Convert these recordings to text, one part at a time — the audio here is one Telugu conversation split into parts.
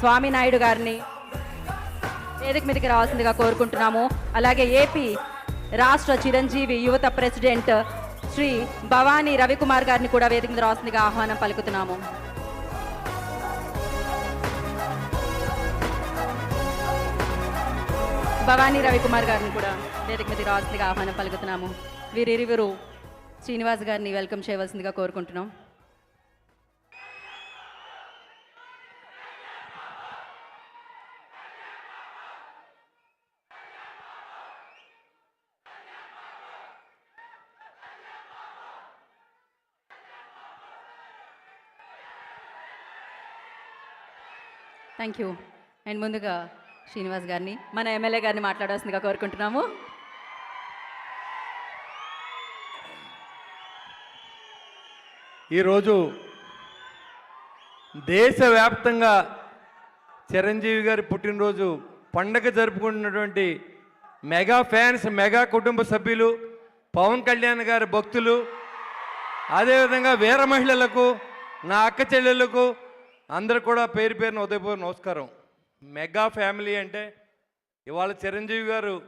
స్వామినాయుడు గారిని వేదిక మీదకి రావాల్సిందిగా కోరుకుంటున్నాము. అలాగే ఏపీ రాష్ట్ర చిరంజీవి యువత ప్రెసిడెంట్ శ్రీ భవానీ రవికుమార్ గారిని కూడా వేదిక మీద రావాల్సిందిగా ఆహ్వానం పలుకుతున్నాము. భవానీ రవికుమార్ గారిని కూడా వేదిక మీద రావాల్సిందిగా ఆహ్వానం పలుకుతున్నాము. వీరిరువురు శ్రీనివాస్ గారిని వెల్కమ్ చేయవలసిందిగా కోరుకుంటున్నాం. Thank you. అండ్ ముందుగా శ్రీనివాస్ గారిని మన ఎమ్మెల్యే గారిని మాట్లాడాల్సిందిగా కోరుకుంటున్నాము. ఈరోజు దేశవ్యాప్తంగా చిరంజీవి గారి పుట్టినరోజు పండగ జరుపుకుంటున్నటువంటి మెగా ఫ్యాన్స్ మెగా కుటుంబ సభ్యులు పవన్ కళ్యాణ్ గారి భక్తులు అదేవిధంగా వీర మహిళలకు నా అక్క చెల్లెళ్ళకు అందరు కూడా పేరు పేరున ఉదయపూర్ నమస్కారం. మెగా ఫ్యామిలీ అంటే ఇవాళ చిరంజీవి గారు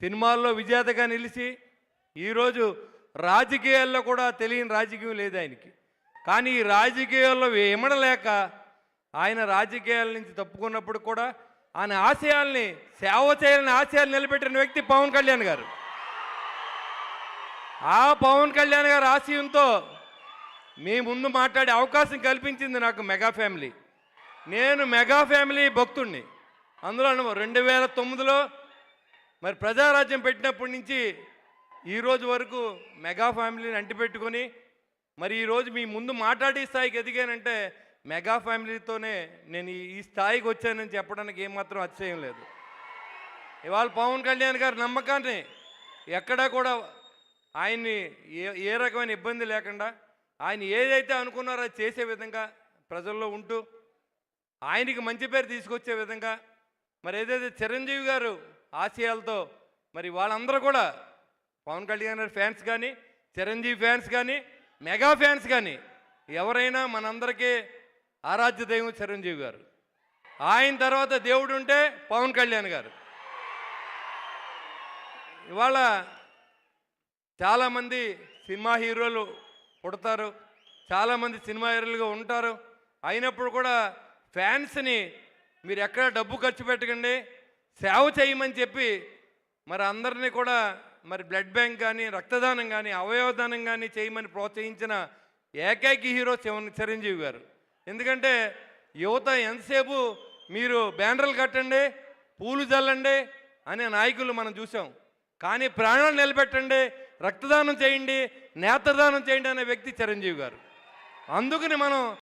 సినిమాల్లో విజేతగా నిలిచి ఈరోజు రాజకీయాల్లో కూడా తెలియని రాజకీయం లేదు ఆయనకి. కానీ ఈ రాజకీయాల్లో ఇమడలేక ఆయన రాజకీయాల నుంచి తప్పుకున్నప్పుడు కూడా ఆయన ఆశయాల్ని సేవ చేయాలని ఆశయాలు నిలబెట్టిన వ్యక్తి పవన్ కళ్యాణ్ గారు. ఆ పవన్ కళ్యాణ్ గారు ఆశయంతో మీ ముందు మాట్లాడే అవకాశం కల్పించింది నాకు మెగా ఫ్యామిలీ. నేను మెగా ఫ్యామిలీ భక్తుణ్ణి. అందులో రెండు వేల తొమ్మిదిలో మరి ప్రజారాజ్యం పెట్టినప్పటి నుంచి ఈరోజు వరకు మెగా ఫ్యామిలీని అంటిపెట్టుకొని మరి ఈరోజు మీ ముందు మాట్లాడే స్థాయికి ఎదిగానంటే మెగా ఫ్యామిలీతోనే నేను ఈ- ఈ స్థాయికి వచ్చానని చెప్పడానికి ఏమాత్రం అతిశయం లేదు. ఇవాళ పవన్ కళ్యాణ్ గారి నమ్మకాన్ని ఎక్కడా కూడా ఆయన్ని ఏ ఏ రకమైన ఇబ్బంది లేకుండా ఆయన ఏదైతే అనుకున్నారో అది చేసే విధంగా ప్రజల్లో ఉంటూ ఆయనకి మంచి పేరు తీసుకొచ్చే విధంగా మరి ఏదైతే చిరంజీవి గారు ఆశయాలతో మరి వాళ్ళందరూ కూడా పవన్ కళ్యాణ్ గారి ఫ్యాన్స్ కానీ చిరంజీవి ఫ్యాన్స్ కానీ మెగా ఫ్యాన్స్ కానీ ఎవరైనా మనందరికీ ఆరాధ్య దైవం చిరంజీవి గారు. ఆయన తర్వాత దేవుడు ఉంటే పవన్ కళ్యాణ్ గారు. ఇవాళ చాలామంది సినిమా హీరోలు పుడతారు. చాలామంది సినిమా హీరోలుగా ఉంటారు. అయినప్పుడు కూడా ఫ్యాన్స్ని మీరు ఎక్కడ డబ్బు ఖర్చు పెట్టకండి సేవ చేయమని చెప్పి మరి అందరినీ కూడా మరి బ్లడ్ బ్యాంక్ కానీ రక్తదానం కానీ అవయవదానం కానీ చేయమని ప్రోత్సహించిన ఏకైక హీరో చిరంజీవి గారు. ఎందుకంటే యువత ఎంతసేపు మీరు బ్యానర్లు కట్టండి పూలు చల్లండి అనే నాయకులు మనం చూసాం. కానీ ప్రాణాలు నిలబెట్టండి రక్తదానం చేయండి నేత్రదానం చేయండి అనే వ్యక్తి చిరంజీవి గారు. అందుకని మనం